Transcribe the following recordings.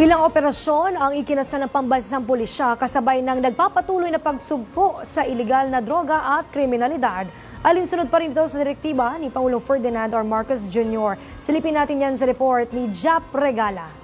Ilang operasyon ang ikinasa ng pambansang pulisya kasabay ng nagpapatuloy na pagsugpo sa ilegal na droga at kriminalidad. Alinsunod pa rin ito sa direktiba ni Pangulong Ferdinand R. Marcos Jr. Silipin natin yan sa report ni Jap Regala.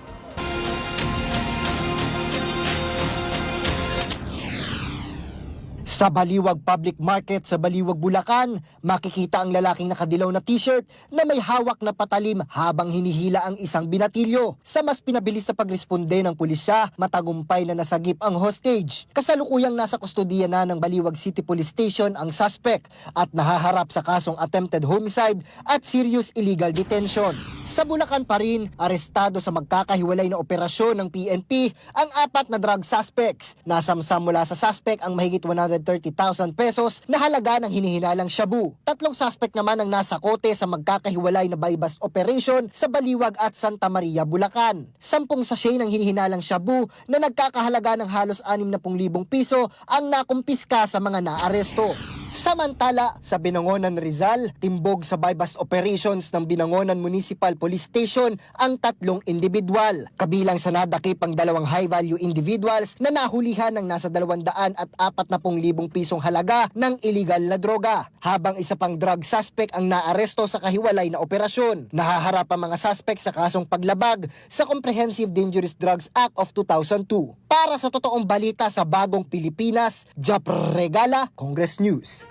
Sa Baliwag Public Market sa Baliwag, Bulacan, makikita ang lalaking nakadilaw na t-shirt na may hawak na patalim habang hinihila ang isang binatilyo. Sa mas pinabilis na pagresponde ng pulisya, matagumpay na nasagip ang hostage. Kasalukuyang nasa kustodiya na ng Baliwag City Police Station ang suspect at nahaharap sa kasong attempted homicide at serious illegal detention. Sa Bulacan pa rin, arestado sa magkakahiwalay na operasyon ng PNP ang apat na drug suspects. Nasamsam mula sa suspect ang mahigit 130,000 pesos na halaga ng hinihinalang shabu. Tatlong suspect naman ang nasa kote sa magkakahiwalay na buy-bust operation sa Baliwag at Santa Maria, Bulacan. Sampung sachet ng hinihinalang shabu na nagkakahalaga ng halos 60,000 piso ang nakumpiska sa mga naaresto. Samantala, sa Binangonan Rizal, timbog sa buy-bust operations ng Binangonan Municipal Police Station ang tatlong individual. Kabilang sa nadakip ang dalawang high-value individuals na nahulihan ng nasa 200 at 40,000 pisong halaga ng illegal na droga. Habang isa pang drug suspect ang naaresto sa kahiwalay na operasyon. Nahaharap ang mga suspect sa kasong paglabag sa Comprehensive Dangerous Drugs Act of 2002. Para sa totoong balita sa bagong Pilipinas, Jap Regala, Congress News.